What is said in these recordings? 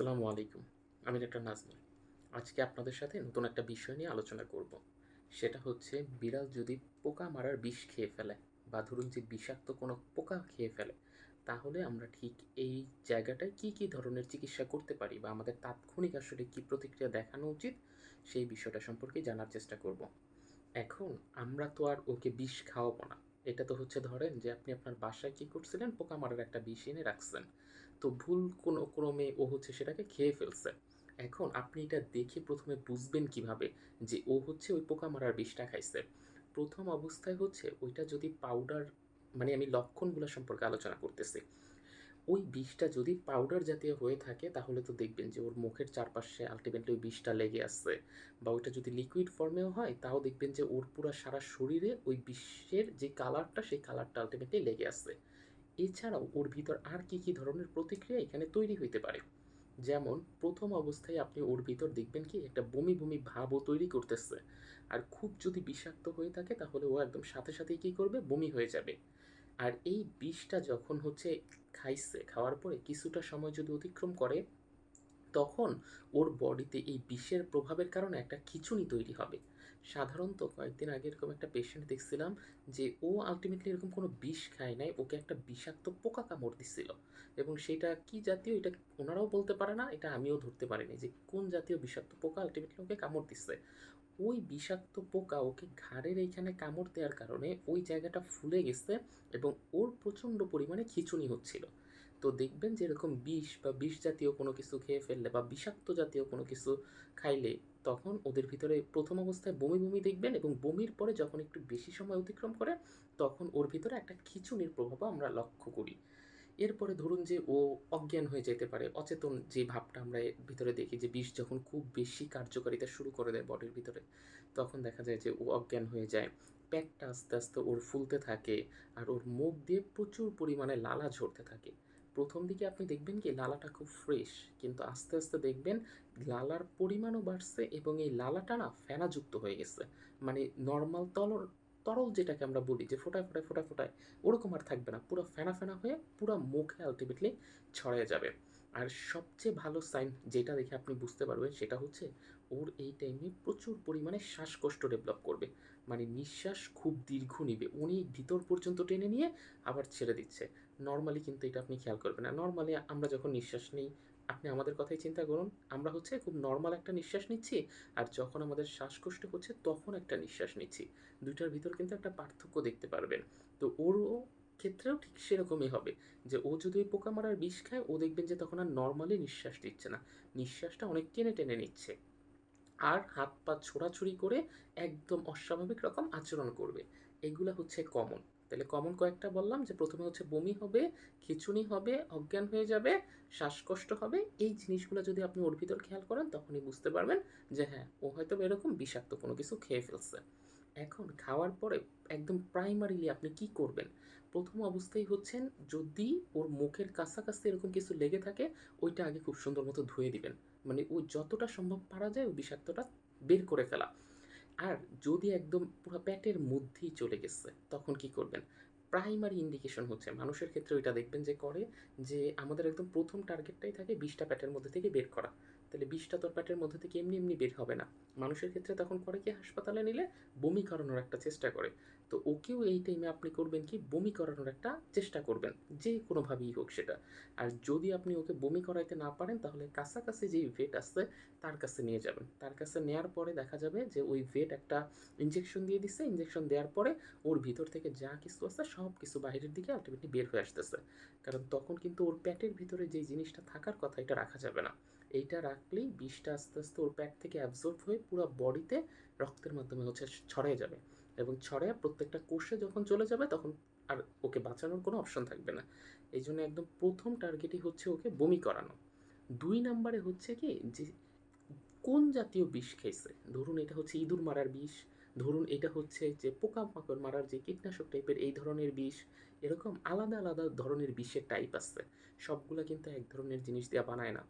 আসসালামু আলাইকুম। আমি ডাক্তার নাজমুল। আজকে আপনাদের সাথে নতুন একটা বিষয় নিয়ে আলোচনা করব। সেটা হচ্ছে বিড়াল যদি পোকা মারার বিষ খেয়ে ফেলে বা ধরুন যে বিষাক্ত কোনো পোকা খেয়ে ফেলে, তাহলে আমরা ঠিক এই জায়গাটায় কি কি ধরনের চিকিৎসা করতে পারি বা আমাদের তাৎক্ষণিক আসলে কি প্রতিক্রিয়া দেখানো উচিত, সেই বিষয়টা সম্পর্কে জানার চেষ্টা করব। এখন আমরা তো আর ওকে বিষ খাওয়াবো না। এটা তো হচ্ছে ধরেন যে আপনি আপনার বাসায় কি করছিলেন? পোকা মারার একটা বিষ এনে রাখছেন। তো ভুল কোনো ক্রমে ও হচ্ছে সেটাকে খেয়ে ফেলছে। এখন আপনি এটা দেখে প্রথমে বুঝবেন কীভাবে যে ও হচ্ছে ওই পোকা মারার বিষটা খাইছে। প্রথম অবস্থায় হচ্ছে ওইটা যদি পাউডার মানে আমি লক্ষণগুলো সম্পর্কে আলোচনা করতেছি। ওই বিষটা যদি পাউডার জাতীয় হয়ে থাকে, তাহলে তো দেখবেন যে ওর মুখের চারপাশে আলটিমেটলি ওই বিষটা লেগে আসছে বা ওইটা যদি লিকুইড ফর্মেও হয়, তাও দেখবেন যে ওর পুরো সারা শরীরে ওই বিষের যে কালারটা সেই কালারটা আলটিমেটলি লেগে আসছে এছাড়াও ওর ভিতর আর কি কি ধরনের প্রতিক্রিয়া এখানে তৈরি হইতে পারে? যেমন, প্রথম অবস্থায় আপনি ওর ভিতর দেখবেন কি, একটা বমি বমি ভাবও তৈরি করতেছে। আর খুব যদি বিষাক্ত হয়ে থাকে, তাহলে ও একদম সাথে সাথেই কী করবে? বমি হয়ে যাবে। আর এই বিষটা যখন হচ্ছে খাইছে, খাওয়ার পরে কিছুটা সময় যদি অতিক্রম করে, তখন ওর বডিতে এই বিষের প্রভাবের কারণে একটা খিচুনি তৈরি হবে। সাধারণত কয়েকদিন আগে এরকম একটা পেশেন্ট দেখছিলাম যে ও আলটিমেটলি এরকম কোনো বিষ খায় নাই, ওকে একটা বিষাক্ত পোকা কামড় দিচ্ছিল এবং সেটা কি জাতীয় এটা ওনারাও বলতে পারে না, এটা আমিও ধরতে পারিনি যে কোন জাতীয় বিষাক্ত পোকা আলটিমেটলি ওকে কামড় দিচ্ছে। ওই বিষাক্ত পোকা ওকে ঘাড়ের এইখানে কামড় দেওয়ার কারণে ওই জায়গাটা ফুলে গেছে এবং ওর প্রচণ্ড পরিমাণে খিচুনি হচ্ছিল। তো দেখবেন যে এরকম বিষ বা বিষ জাতীয় কোনো কিছু খেয়ে ফেললে বা বিষাক্ত জাতীয় কোনো কিছু খাইলে তখন ওদের ভিতরে প্রথম অবস্থায় বমি বমি দেখবেন এবং বমির পরে যখন একটু বেশি সময় অতিক্রম করে, তখন ওর ভিতরে একটা খিচুনির প্রভাবও আমরা লক্ষ্য করি। এরপরে ধরুন যে ও অজ্ঞান হয়ে যেতে পারে, অচেতন যে ভাবটা আমরা এর ভিতরে দেখি যে বিষ যখন খুব বেশি কার্যকারিতা শুরু করে দেয় বডির ভিতরে, তখন দেখা যায় যে ও অজ্ঞান হয়ে যায়। পেটটা আস্তে আস্তে ওর ফুলতে থাকে আর ওর মুখ দিয়ে প্রচুর পরিমাণে লালা ঝরতে থাকে। প্রথম দিকে আপনি দেখবেন কি লালাটা খুব ফ্রেশ কিন্তু আস্তে আস্তে দেখবেন লালার পরিমাণও বাড়ছে এবং এই লালাটা না ফেনাযুক্ত হয়ে গেছে। মানে নর্মাল তলর, তরল যেটাকে আমরা বলি, যে ফোটায় ফোটায় ফোটায় ফোটায়, ওরকম আর থাকবে না। পুরো ফেনা ফেনা হয়ে পুরো মুখে আলটিমেটলি ছড়িয়ে যাবে। আর সবচেয়ে ভালো সাইন যেটা দেখে আপনি বুঝতে পারবেন সেটা হচ্ছে ওর এই টাইমে প্রচুর পরিমাণে শ্বাসকষ্ট ডেভেলপ করবে। মানে নিঃশ্বাস খুব দীর্ঘ নিবে। উনি ভিতর পর্যন্ত টেনে নিয়ে আবার ছেড়ে দিচ্ছে। নর্মালি কিন্তু এটা আপনি খেয়াল করবেন না। নর্মালি আমরা যখন নিঃশ্বাস নিই, আপনি আমাদের কথাই চিন্তা করুন। আমরা হচ্ছে খুব নর্মাল একটা নিঃশ্বাস নিচ্ছি আর যখন আমাদের শ্বাসকষ্ট হচ্ছে তখন একটা নিঃশ্বাস নিচ্ছি। দুইটার ভিতর কিন্তু একটা পার্থক্য দেখতে পারবেন। তো ওরও ক্ষেত্রেও ঠিক সেরকমই হবে। যে ও যদি ওই পোকা মারার বিষ খায়, ও দেখবেন যে তখন আর নর্মালি নিঃশ্বাস নিচ্ছে না। নিঃশ্বাসটা অনেক টেনে টেনে নিচ্ছে। আর হাত পা ছোড়াছুড়ি করে একদম অস্বাভাবিক রকম আচরণ করবে। এগুলা হচ্ছে কমন তাহলে কমন কয়েকটা বললাম, যে প্রথমে হচ্ছে বমি হবে, খিচুনি হবে, অজ্ঞান হয়ে যাবে, শ্বাসকষ্ট হবে, এই জিনিসগুলো যদি আপনি ওর ভিতর খেয়াল করেন, তখনই বুঝতে পারবেন যে হ্যাঁ ও হয়তো এরকম বিষাক্ত কোনো কিছু খেয়ে ফেলছে। এখন খাওয়ার পরে একদম প্রাইমারিলি আপনি কি করবেন? প্রথম অবস্থায় হচ্ছেন যদি ওর মুখের কাছাকাছি এরকম কিছু লেগে থাকে, ওইটা আগে খুব সুন্দর মতো ধুয়ে দিবেন। মানে ও যতটা সম্ভব পারা যায় ওই বিষাক্তটা বের করে ফেলা। আর যদি একদম পুরো পেটের মধ্যেই চলে গেছে, তখন কি করবেন? প্রাইমারি ইন্ডিকেশন হচ্ছে, মানুষের ক্ষেত্রে ওইটা দেখবেন যে করে যে আমাদের একদম প্রথম টার্গেটটাই থাকে বিষটা পেটের মধ্যে থেকে বের করা। তাহলে বিষটা তোর পেটের মধ্যে থেকে এমনি এমনি বের হবে না। মানুষের ক্ষেত্রে তখন করে কি, হাসপাতালে নিলে বমি করানোর একটা চেষ্টা করে। তো ওকেও এই টাইমে আপনি করবেন কি, বমি করানোর একটা চেষ্টা করবেন, যে কোনোভাবেই হোক সেটা। আর যদি আপনি ওকে বমি করাইতে না পারেন, তাহলে কাছাকাছি যেই ভেট আছে, তার কাছে নিয়ে যাবেন। তার কাছে নেয়ার পরে দেখা যাবে যে ওই ভেট একটা ইঞ্জেকশন দিয়ে দিচ্ছে ইঞ্জেকশন দেওয়ার পরে ওর ভিতর থেকে যা কিছু আছে, সব কিছু বাইরের দিকে আলটিমেটলি বের হয়ে আসতেছে। কারণ তখন কিন্তু ওর পেটের ভিতরে যেই জিনিসটা থাকার কথা, এটা রাখা যাবে না। এইটা রাখলেই বিষটা আস্তে আস্তে ওর পেট থেকে অ্যাবজর্ব হয়ে পুরো বডিতে রক্তের মাধ্যমে হচ্ছে ছড়িয়ে যাবে। এবং ছড়িয়ে প্রত্যেকটা কোষে যখন চলে যাবে তখন আর ওকে বাঁচানোর কোনো অপশন থাকবে না। এই জন্য একদম প্রথম টার্গেটই হচ্ছে ওকে বমি করানো। দুই নম্বরে হচ্ছে কি যে, কোন জাতীয় বিষ খেয়েছে? ধরুন এটা হচ্ছে ইঁদুর মারার বিষ, ধরুন এটা হচ্ছে যে পোকামাকড় মারার যে কীটনাশক টাইপের এই ধরনের বিষ, এরকম আলাদা আলাদা ধরনের বিষের টাইপ আছে। সবগুলা কিন্তু এক ধরনের জিনিস দিয়ে বানায় না।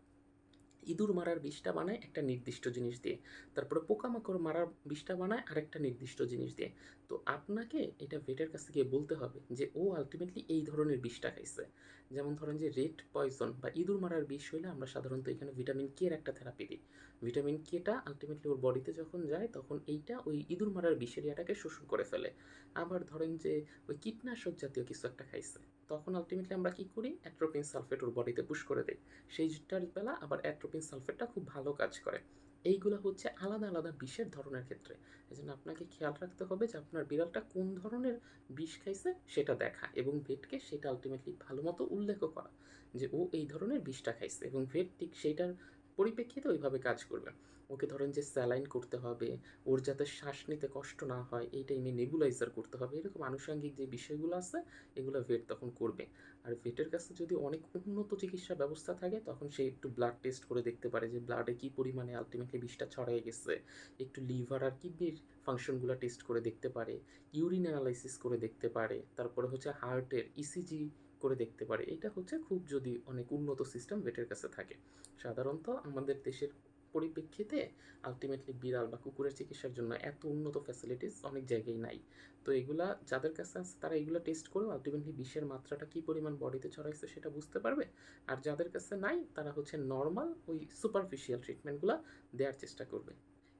ইঁদুর মারার বিষটা বানায় একটা নির্দিষ্ট জিনিস দিয়ে। তারপরে পোকামাকড় মারার বিষটা বানায় আরেকটা নির্দিষ্ট জিনিস দিয়ে। তো আপনাকে এটা ভেটের কাছে গিয়ে বলতে হবে যে, ও আলটিমেটলি এই ধরনের বিষটা খাইছে যেমন ধরেন যে, রেড পয়জন বা ইঁদুর মারার বিষ হইলে আমরা সাধারণত এখানে ভিটামিন কে একটা থেরাপি দিই। ভিটামিন কেটা আলটিমেটলি ওর বডিতে যখন যায়, তখন এইটা ওই ইঁদুর মারার বিষের ইয়াটাকে শোষণ করে ফেলে। আবার ধরেন যে, ওই কীটনাশক জাতীয় কিছু একটা খাইছে, তখন আলটিমেটলি আমরা কী করি? অ্যাট্রোপিন সালফেট ওর বডিতে পুশ করে দিই। সেইটার বেলা আবার অ্যাট্রোপিন সালফেটটা খুব ভালো কাজ করে। এইগুলো হচ্ছে আলাদা আলাদা বিষের ধরনের ক্ষেত্রে। এই জন্য আপনাকে খেয়াল রাখতে হবে যে আপনার বিড়ালটা কোন ধরনের বিষ খাইছে সেটা দেখা এবং ভেটকে সেটা আলটিমেটলি ভালো মতো উল্লেখ করা যে ও এই ধরনের বিষটা খাইছে এবং ভেট ঠিক সেইটার পরিপ্রেক্ষিতে ওইভাবে কাজ করবে। ওকে ধরেন যে স্যালাইন করতে হবে, ওর যাতে শ্বাস নিতে কষ্ট না হয়, এই টাইমে নেবুলাইজার করতে হবে, এরকম আনুষঙ্গিক যে বিষয়গুলো আছে, এগুলো ভেট তখন করবে। আর ভেটের কাছে যদি অনেক উন্নত চিকিৎসা ব্যবস্থা থাকে, তখন সে একটু ব্লাড টেস্ট করে দেখতে পারে যে ব্লাডে কী পরিমাণে আলটিমেটলি বিষটা ছড়াই গেছে। একটু লিভার আর কিডনির ফাংশনগুলো টেস্ট করে দেখতে পারে ইউরিন অ্যানালাইসিস করে দেখতে পারে, তারপরে হচ্ছে হার্টের ইসিজি করে দেখতে পারে। এটা হচ্ছে খুব যদি অনেক উন্নত সিস্টেম ভেটের কাছে থাকে। সাধারণত আমাদের দেশের পরিপ্রেক্ষিতে আলটিমেটলি বিড়াল বা কুকুরের চিকিৎসার জন্য এত উন্নত ফ্যাসিলিটিস অনেক জায়গায় নাই। তো এগুলা যাদের কাছে আছে, তারা এগুলো টেস্ট করে আলটিমেটলি বিষের মাত্রাটা কী পরিমাণ বডিতে ছড়াইছে সেটা বুঝতে পারবে। আর যাদের কাছে নাই, তারা হচ্ছে নর্মাল ওই সুপারফিশিয়াল ট্রিটমেন্টগুলো দেওয়ার চেষ্টা করবে।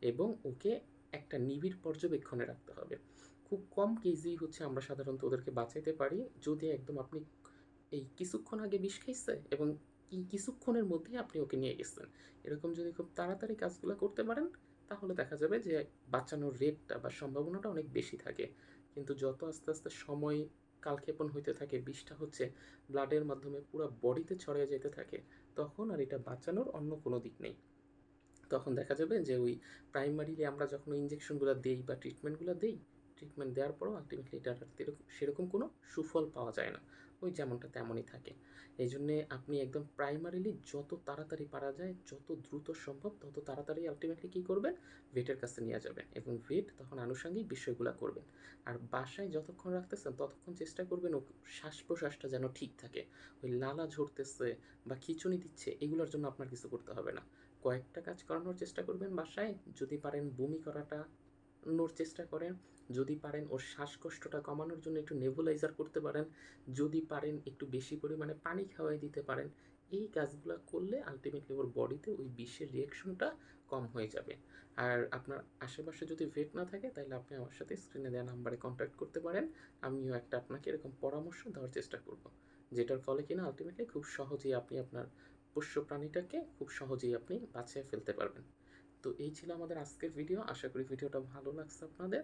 এবং ওকে একটা নিবিড় পর্যবেক্ষণে রাখতে হবে। খুব কম কেজি হচ্ছে আমরা সাধারণত ওদেরকে বাঁচাইতে পারি। যদি একদম আপনি এই কিছুক্ষণ আগে বিষ খাইছে এবং কিছুক্ষণের মধ্যেই আপনি ওকে নিয়ে গেছেন। এরকম যদি খুব তাড়াতাড়ি কাজগুলো করতে পারেন, তাহলে দেখা যাবে যে বাঁচানোর রেটটা বা সম্ভাবনাটা অনেক বেশি থাকে। কিন্তু যত আস্তে আস্তে সময় কালক্ষেপণ হইতে থাকে, বিষটা হচ্ছে ব্লাডের মাধ্যমে পুরো বডিতে ছড়িয়ে যেতে থাকে, তখন আর এটা বাঁচানোর অন্য কোনো দিক নেই। তখন দেখা যাবে যে ওই প্রাইমারিলি আমরা যখন ইঞ্জেকশনগুলো দেই বা ট্রিটমেন্টগুলো দেই ট্রিটমেন্ট দেওয়ার পরও আলটিমেটলি এটা সেরকম কোনো সুফল পাওয়া যায় না। ওই যেমনটা তেমনই থাকে। এই জন্যে আপনি একদম প্রাইমারিলি যত তাড়াতাড়ি পারা যায়, যত দ্রুত সম্ভব তত তাড়াতাড়ি আলটিমেটলি কী করবেন? ভেটের কাছে নিয়ে যাবেন এবং ভেট তখন আনুষঙ্গিক বিষয়গুলো করবেন। আর বাসায় যতক্ষণ রাখতেছেন ততক্ষণ চেষ্টা করবেন ও শ্বাস প্রশ্বাসটা যেন ঠিক থাকে। ওই লালা ঝরতেছে বা খিচুনি দিচ্ছে, এগুলোর জন্য আপনার কিছু করতে হবে না। কয়েকটা কাজ করানোর চেষ্টা করবেন বাসায়। যদি পারেন বমি করাটা নোর চেষ্টা করেন। যদি পারেন ওর শ্বাসকষ্টটা কমানোর জন্য একটু নেবুলাইজার করতে পারেন। যদি পারেন একটু বেশি পরিমাণে পানি খাওয়াই দিতে পারেন। এই কাজগুলো করলে আলটিমেটলি ওর বডিতে ওই বিষের রিয়াকশনটা কম হয়ে যাবে। আর আপনার আশেপাশে যদি ভেট না থাকে, তাহলে আপনি আমার সাথে স্ক্রিনে দেওয়া নাম্বারে কন্ট্যাক্ট করতে পারেন। আমিও একটা আপনাকে এরকম পরামর্শ দেওয়ার চেষ্টা করব। যেটার ফলে কিনা আলটিমেটলি খুব সহজেই আপনি আপনার পোষ্য প্রাণীটাকে খুব সহজেই আপনি বাঁচিয়ে ফেলতে পারবেন। তো এই ছিল আমাদের আজকের ভিডিও আশা করি ভিডিওটা ভালো লাগছে আপনাদের।